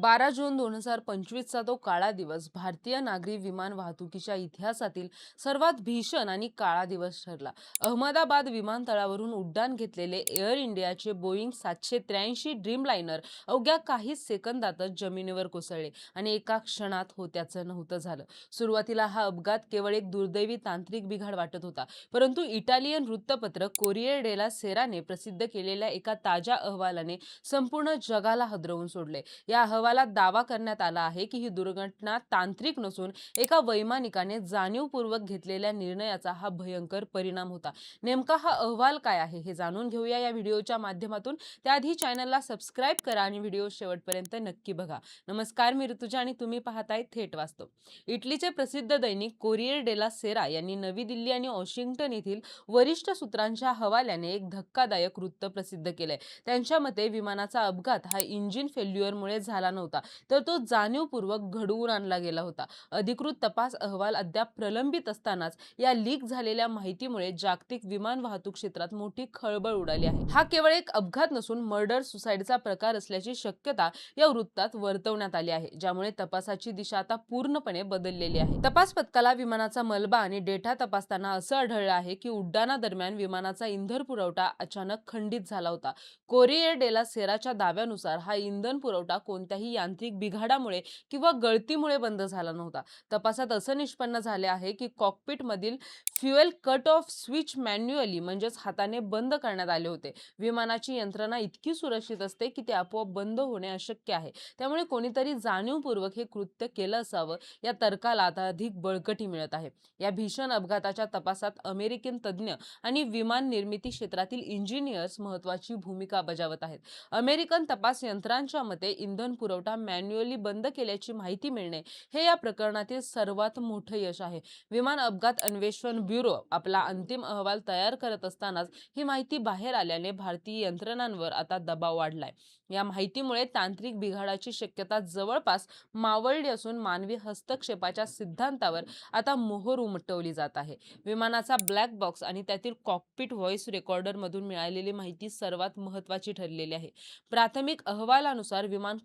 बारा जून दोन हजार पंचवीसचा तो काळा दिवस भारतीय नागरी विमान वाहतुकीच्या इतिहासातील सर्वात भीषण आणि काळा दिवस ठरला. अहमदाबाद विमानतळावरून उड्डाण घेतलेले एअर इंडियाचे बोईंग सातशे त्र्याऐंशी ड्रीम लायनर अवघ्या काही सेकंदातच जमिनीवर कोसळले आणि एका क्षणात होत्याचं नव्हतं झालं. सुरुवातीला हा अपघात केवळ एक दुर्दैवी तांत्रिक बिघाड वाटत होता परंतु इटालियन वृत्तपत्र कोरियर डेला सेराने प्रसिद्ध केलेल्या एका ताज्या अहवालाने संपूर्ण जगाला हदरवून सोडले. या अहवाल अहवालात दावा करण्यात आला आहे की ही दुर्घटना तांत्रिक नसून एका वैमानिकाने जाणीवपूर्वक घेतलेल्या निर्णयाचा हा भयंकर परिणाम होता. नेमका हा अहवाल काय आहे हे जाणून घेऊया या व्हिडिओच्या माध्यमातून. त्याआधी चॅनलला सबस्क्राईब करा आणि व्हिडिओ शेवटपर्यंत नक्की बघा. नमस्कार मी ऋतुजा आणि तुम्ही पाहताय थेट वास्तव. इटलीचे प्रसिद्ध दैनिक कोरियर डेला सेरा यांनी नवी दिल्ली आणि वॉशिंग्टन येथील वरिष्ठ सूत्रांच्या हवाल्याने एक धक्कादायक वृत्त प्रसिद्ध केलंय. त्यांच्या मते विमानाचा अपघात हा इंजिन फेल्युअरमुळे झाला नव्हता नव्हता. तर तो जाणीवपूर्वक घडवून आणला गेला होता. अधिकृत तपास अहवाल अद्याप प्रलंबित असतानाच या लीक झालेल्या माहितीमुळे जागतिक विमान वाहतूक क्षेत्रात मोठी खळबळ उडाली आहे. हा केवळ एक अपघात नसून मर्डर सुसाईडचा प्रकार असल्याची शक्यता या वृत्तात वर्तवण्यात आली आहे ज्यामुळे तपासाची दिशा आता पूर्णपणे बदललेली आहे. तपास पथकाला विमानाचा मलबा आणि डेटा तपासताना असं आढळलं आहे की उड्डाणादरम्यान विमानाचा इंधन पुरवठा अचानक खंडित झाला होता. कोरिएर डेला सेराच्या दाव्यानुसार हा इंधन पुरवठा कोणत्याही यांत्रिक बिघाडामुळे किंवा गळतीमुळे बंद झाला नव्हता. तपासात असं निष्पन्न झाले आहे की कॉकपिटमधील fuel cut off switch manually म्हणजेच हाताने बंद करण्यात आले होते. विमानाची यंत्रणा इतकी सुरक्षित असते की ते आपोआप बंद होणे अशक्य आहे. त्यामुळे कोणीतरी जाणीवपूर्वक हे कृत्य केलं असावं या तर्काला आता अधिक बळकटी मिळत आहे. या भीषण अपघाताच्या तपासात अमेरिकन तज्ज्ञ आणि विमान निर्मिती क्षेत्रातील इंजिनियर्स महत्वाची भूमिका बजावत आहेत. अमेरिकन तपास यंत्रांच्या मते इंधन पुरवठा मॅन्युअली बंद केल्याची माहिती मिळणे हे या प्रकरणातील सर्वात मोठं यश आहे. विमान अपघात अन्वेषण ब्युरो आपला अंतिम अहवाल तयार करत असतानाच ही माहिती बाहेर आल्याने भारतीय यंत्रणांवर आता दबाव वाढलाय. या माहितीमुळे तांत्रिक बिघाडाची शक्यता जवळपास मावळली असून मानवी हस्तक्षेपाच्या सिद्धांतावर आता मोहर उमटवली जात आहे. विमानाचा ब्लॅक बॉक्स आणि त्यातील कॉकपिट व्हॉइस रेकॉर्डर मधून मिळालेली माहिती सर्वात महत्वाची ठरलेली आहे. प्राथमिक अहवालानुसार विमान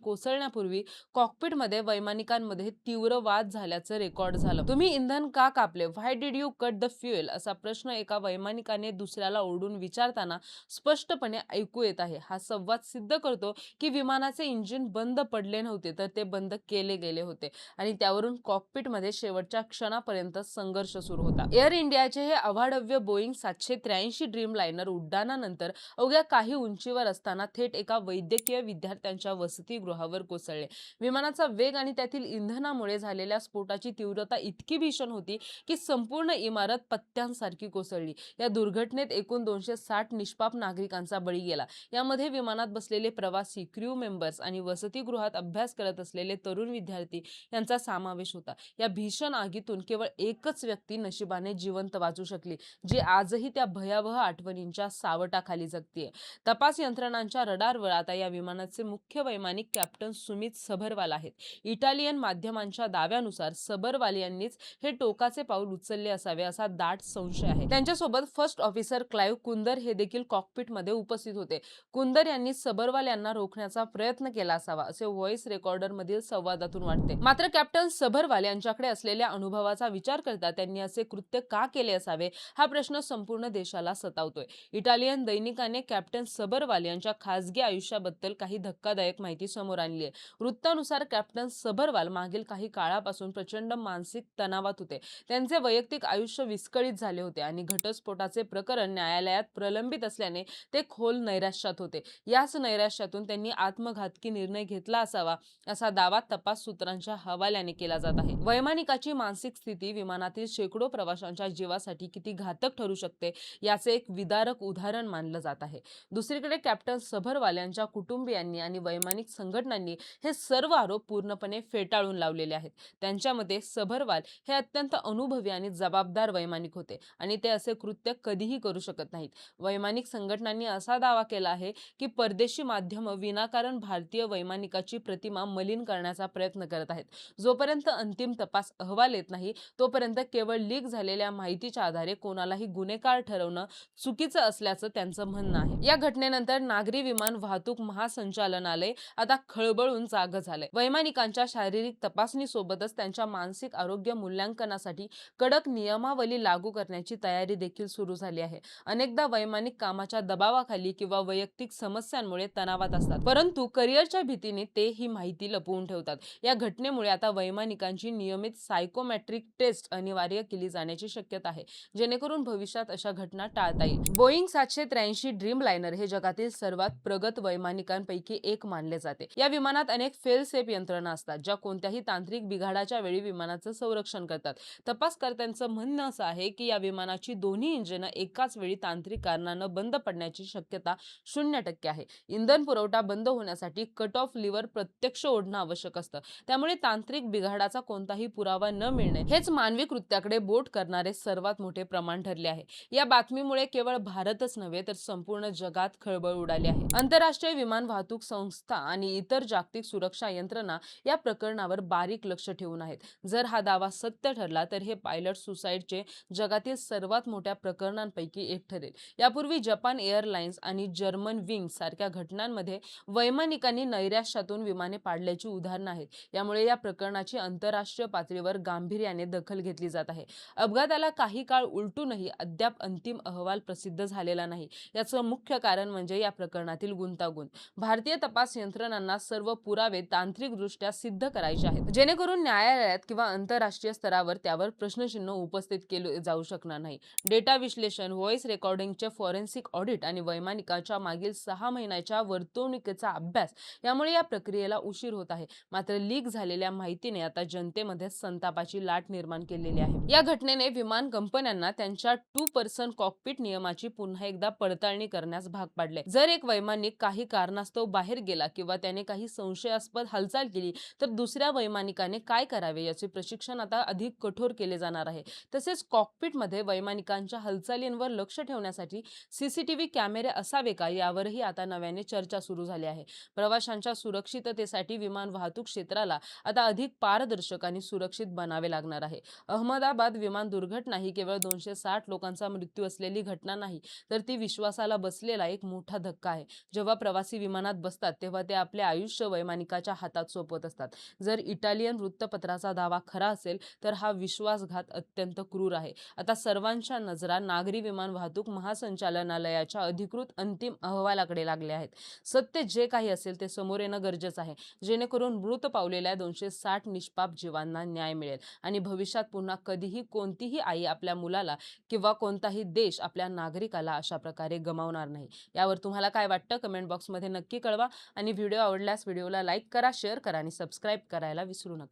येण्यापूर्वी कॉकपिटमध्ये वैमानिकांमध्ये तीव्र वाद झाल्याचं रेकॉर्ड झालं. तुम्ही इंधन का कापले? Why did you cut the fuel असा प्रश्न एका वैमानिकाने दुसऱ्याला ओढून विचारताना स्पष्टपणे ऐकू येत आहे. हा संवाद सिद्ध करतो की विमानाचे इंजिन बंद पडले नव्हते तर ते बंद केले गेले होते आणि त्यावरून कॉकपिटमध्ये शेवटच्या क्षणापर्यंत संघर्ष सुरू होता. एअर इंडियाचे हे अवाढव्य बोईंग सातशे त्र्याऐंशी ड्रीम लायनर उड्डाणानंतर अवघ्या काही उंचीवर असताना थेट एका वैद्यकीय विद्यार्थ्यांच्या वसतिगृहावर कोसळले. विमानाचा वेग आणि त्यातील इंधनामुळे झालेल्या स्फोटाची तीव्रता इतकी भीषण होती की संपूर्ण इमारत पत्त्यांसारखी कोसळली. या दुर्घटनेत एकूण दोनशे साठ निष्पाप नागरिकांचा बळी गेला. यामध्ये विमानात बसलेले प्रवासी क्र्यू मेंबर्स आणि वसतिगृहात अभ्यास करत असलेले तरुण विद्यार्थी यांचा समावेश होता. या भीषण आगीतून केवळ एकच व्यक्ती नशिबाने जिवंत वाचू शकली जी आजही त्या भयावह आठवणींच्या सावटाखाली जगतीये. तपास यंत्रणांच्या रडारवर आता या विमानाचे मुख्य वैमानिक कॅप्टन सुमित सबरवाल आहेत. इटालियन माध्यमांच्या दाव्यानुसार सबरवाल यांनीच हे टोकाचे पाऊल उचलले असावे असा दाट संशय आहे. त्यांच्यासोबत फर्स्ट ऑफिसर क्लाइव्ह कुंदर हे देखील कॉकपिटमध्ये उपस्थित होते. कुंदर यांनी सबरवाल यांना रोखण्याचा प्रयत्न केला असावा असे व्हॉइस रेकॉर्डर मधील संवादातून वाटते. मात्र कॅप्टन सबरवाल यांच्याकडे असलेल्या अनुभवाचा विचार करता त्यांनी असे कृत्य का केले असावे हा प्रश्न संपूर्ण देशाला सतावतोय. इटालियन दैनिकाने कॅप्टन सबरवाल यांच्या खासगी आयुष्याबद्दल काही धक्कादायक माहिती समोर आणली आहे वृत्तानुसार कॅप्टन सबरवाल मागील काही काळापासून प्रचंड मानसिक तणावात होते. त्यांचे वैयक्तिक आयुष्य विस्कळीत झाले होते आणि घटस्फोटाचे प्रकरण न्यायालयात प्रलंबित असल्याने ते खोल नैराश्यात होते. याच नैराश्यातून त्यांनी आत्मघातकी निर्णय घेतला असावा असा दावा तपास सूत्रांच्या हवाल्याने केला जात आहे. वैमानिकाची मानसिक स्थिती विमानातील शेकडो प्रवाशांच्या जीवासाठी किती घातक ठरू शकते याचे एक विदारक उदाहरण मानलं जात आहे. दुसरीकडे कॅप्टन सभरवाल यांच्या कुटुंबियांनी आणि वैमानिक संघटनांनी हे सर्व आरोप पूर्णपणे फेटाळून लावलेले आहेत. त्यांच्यामध्ये सभरवाल हे अत्यंत अनुभवी आणि जबाबदार वैमानिक होते आणि ते असे कृत्य कधीही करू शकत नाहीत. वैमानिक संघटनांनी असा दावा केला आहे की परदेशी माध्यम विनाकारण भारतीय वैमानिकाची प्रतिमा मलिन करण्याचा प्रयत्न करत आहेत. जोपर्यंत अंतिम तपास अहवाल येत नाही तोपर्यंत केवळ लीक झालेल्या माहितीच्या आधारे कोणालाही गुन्हेगार ठरवणं चुकीचं असल्याचं त्यांचं म्हणणं आहे. या घटनेनंतर नागरी विमान वाहतूक महासंचालनालय आता खळबळ खळबळून जाग झालंय. वैमानिकांच्या शारीरिक तपासणी सोबतच त्यांच्या मानसिक आरोग्य मूल्यांकनासाठी कडक नियमावली लागू करण्याची तयारी देखील सुरू झाली आहे. अनेकदा वैमानिक कामाच्या दबावाखाली किंवा वैयक्तिक समस्यांमुळे तणावात असतात परंतु करिअरच्या भीतीने ते ही माहिती लपवून ठेवतात. या घटनेमुळे आता वैमानिकांची नियमित सायकोमॅट्रिक टेस्ट अनिवार्य केली जाण्याची शक्यता आहे जेणेकरून भविष्यात अशा घटना टाळता येईल. बोईंग सातशे त्र्याऐंशी ड्रीम लायनर हे जगातील सर्वात प्रगत वैमानिकांपैकी एक मानले जाते. या विमान विमानात अनेक फेल सेफ यंत्रणा असतात ज्या कोणत्याही तांत्रिक बिघाडाच्या वेळी विमानाचं संरक्षण करतात. तपासकर्त्यांचं म्हणणं असं आहे की या विमानाची दोन्ही इंजिनं एकाच वेळी तांत्रिक कारणानं बंद पडण्याची शक्यता शून्य टक्के आहे. इंधन पुरवठा बंद होण्यासाठी कट ऑफ लिव्हर प्रत्यक्ष ओढणं आवश्यक असतं. त्यामुळे तांत्रिक बिघाडाचा कोणताही पुरावा न मिळणे हेच मानवी कृत्याकडे बोट करणारे सर्वात मोठे प्रमाण ठरले आहे. या बातमीमुळे केवळ भारतच नव्हे तर संपूर्ण जगात खळबळ उडाली आहे. आंतरराष्ट्रीय विमान वाहतूक संस्था आणि इतर जागतिक जागतिक सुरक्षा यंत्रणा या प्रकरणावर बारीक लक्ष ठेवून आहेत. जर हा दावा सत्य ठरला तर हे पायलट सुसाईडचे जगातील सर्वात मोठ्या प्रकरणांपैकी एक ठरेल. यापूर्वी जपान एअरलाइन्स आणि जर्मन विंग सारख्या घटनांमध्ये वैमानिकांनी नैराश्यातून विमाने पाडल्याची उदाहरणं आहेत. यामुळे या प्रकरणाची आंतरराष्ट्रीय पातळीवर गांभीर्याने दखल घेतली जात आहे. अपघाताला काही काळ उलटूनही अद्याप अंतिम अहवाल प्रसिद्ध झालेला नाही. याचं मुख्य कारण म्हणजे या प्रकरणातील गुंतागुंत. भारतीय तपास यंत्रणांना सर्व पुरावे तांत्रिकदृष्ट्या सिद्ध करायचे आहेत. जेणेकरून न्यायालयात किंवा आंतरराष्ट्रीय स्तरावर त्यावर प्रश्नचिन्ह उपस्थित केले जाऊ शकणार नाही. डेटा विश्लेषण व्हॉइस रेकॉर्डिंगचे फॉरेन्सिक ऑडिट आणि वैमानिकाच्या मागील सहा महिन्याच्या वर्तवणुकीचा अभ्यास यामुळे या प्रक्रियेला उशीर होत आहे. मात्र लीक झालेल्या माहितीने आता जनतेमध्ये संतापाची लाट निर्माण केलेली आहे. या घटनेने विमान कंपन्यांना त्यांच्या टू पर्सन कॉकपिट नियमाची पुन्हा एकदा पडताळणी करण्यास भाग पाडले. जर एक वैमानिक काही कारणास्तव बाहेर गेला किंवा त्याने काही संशयास्पद हालचाल केली. तर दुसऱ्या वैमानिकाने काय करावे याचे प्रशिक्षण आता अधिक कठोर केले जाणार आहे. तसेच कॉकपिटमध्ये वैमानिकांच्या हालचालींवर लक्ष ठेवण्यासाठी सीसीटीव्ही कॅमेरे असावे का यावरही आता नव्याने चर्चा सुरू झाली आहे. प्रवाशांच्या सुरक्षिततेसाठी विमान वाहतूक क्षेत्राला आता अधिक पारदर्शक आणि सुरक्षित बनावे लागणार आहे. अहमदाबाद विमान दुर्घटना ही केवळ दोनशे साठ लोकांचा मृत्यू असलेली घटना नाही तर ती विश्वासाला बसलेला एक मोठा धक्का आहे. जेव्हा प्रवासी विमानात बसतात तेव्हा ते आपले आयुष्य वैमानिकाच्या हातात सोपवत असतात. जर इटालियन वृत्तपत्राचा दावा खरा असेल तर हा विश्वासघात अत्यंत क्रूर आहे. आता सर्वांच्या नजरा नागरी विमान वाहतूक महासंचालनालयाच्या अधिकृत अंतिम अहवालाकडे लागल्या आहेत. सत्य जे काही असेल ते समोर येणं गरजेचं आहे. जेणेकरून मृत पावलेल्या दोनशे साठ निष्पाप जीवांना न्याय मिळेल. आणि भविष्यात पुन्हा कधीही कोणतीही आई आपल्या मुलाला किंवा कोणताही देश आपल्या नागरिकाला अशा प्रकारे गमावणार नाही. यावर तुम्हाला काय वाटतं? कमेंट बॉक्समध्ये नक्की कळवा. आणि व्हिडिओ आवडल्यास व्हिडिओला लाईक करा शेअर करा आणि सबस्क्राईब करायला विसरू नका.